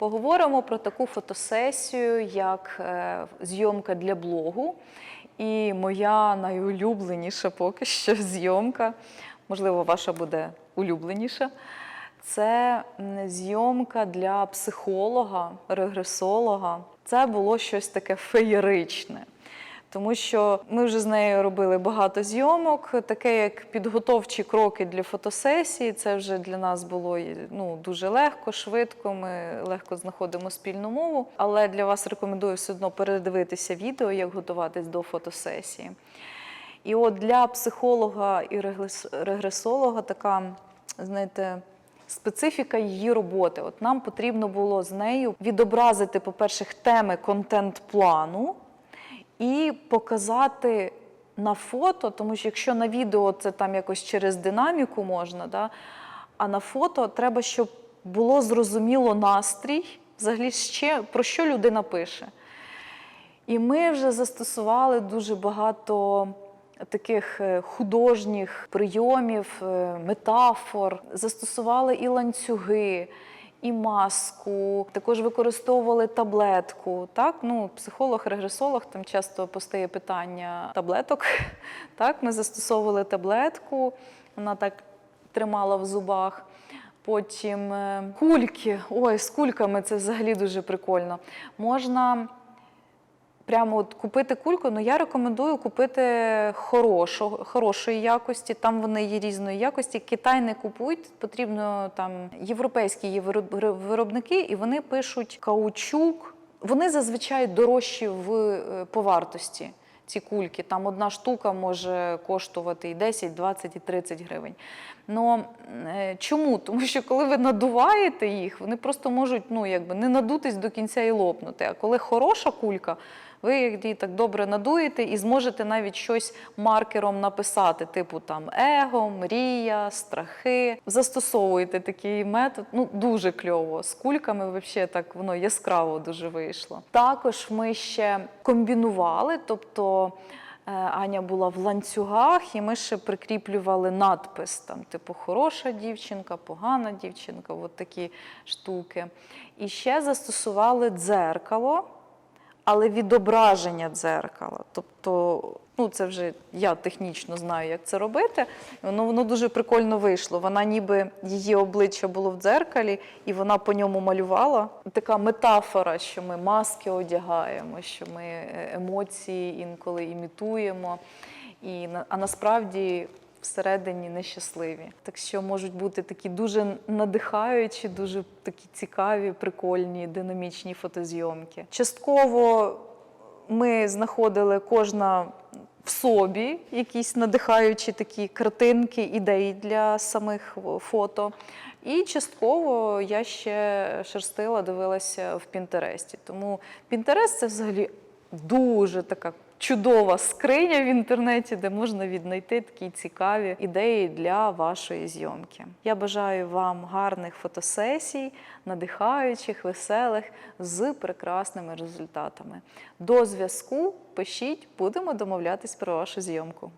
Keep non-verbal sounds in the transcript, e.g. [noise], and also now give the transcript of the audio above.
Поговоримо про таку фотосесію, як е, зйомка для блогу. І моя найулюбленіша поки що зйомка, можливо, ваша буде улюбленіша. Це зйомка для психолога, регресолога. Це було щось таке феєричне. Тому що ми вже з нею робили багато зйомок, таке як підготовчі кроки для фотосесії. Це вже для нас було ну, дуже легко, швидко. Ми легко знаходимо спільну мову. Але для вас рекомендую все одно передивитися відео, як готуватись до фотосесії. І от для психолога і регресолога така, знаєте, специфіка її роботи. От нам потрібно було з нею відобразити, по-перше, теми контент-плану і показати на фото, тому що якщо на відео це там якось через динаміку можна, да, а на фото треба, щоб було зрозуміло настрій, взагалі ще про що людина пише. І ми вже застосували дуже багато таких е, художніх прийомів, е, метафор, застосували і ланцюги, і маску, також використовували таблетку. Так? Ну, психолог, регресолог, там часто постає питання таблеток. [laughs] Так? Ми застосовували таблетку, вона так тримала в зубах. Потім е, кульки. Ой, з кульками це взагалі дуже прикольно. Можна прямо от купити кульку, ну я рекомендую купити хорошу, хорошої якості. Там вони є різної якості. Китай не купують, потрібно там європейські є виробники, і вони пишуть каучук. Вони зазвичай дорожчі в е, по вартості. Ці кульки, там одна штука може коштувати і 10, 20, і 30 гривень. Но е, чому? [laughs] Тому що коли ви надуваєте їх, вони просто можуть ну, якби, не надутись до кінця і лопнути. А коли хороша кулька, ви її так добре надуєте і зможете навіть щось маркером написати, типу там его, мрія, страхи. Застосовуєте такий метод. Ну дуже кльово. З кульками взагалі так воно яскраво дуже вийшло. Також ми ще комбінували, тобто. Е, Аня була в ланцюгах, і ми ще прикріплювали надпис, там, типу, хороша дівчинка, погана дівчинка, от такі штуки. І ще застосували дзеркало, але відображення дзеркала. Тобто, ну це вже я технічно знаю, як це робити. Воно, воно дуже прикольно вийшло. Вона ніби її обличчя було в дзеркалі, і вона по ньому малювала. Така метафора, що ми маски одягаємо, що ми е, емоції інколи імітуємо. І, а насправді всередині нещасливі. Так що можуть бути такі дуже надихаючі, дуже такі цікаві, прикольні, динамічні фотозйомки. Частково ми знаходили кожна в собі якісь надихаючі такі картинки, ідеї для самих фото. І частково я ще шерстила, дивилася в Пінтересті. Тому Пінтерест це взагалі дуже така чудова скриня в інтернеті, де можна віднайти такі цікаві ідеї для вашої зйомки. Я бажаю вам гарних фотосесій, надихаючих, веселих з прекрасними результатами. До зв'язку пишіть, будемо домовлятись про вашу зйомку.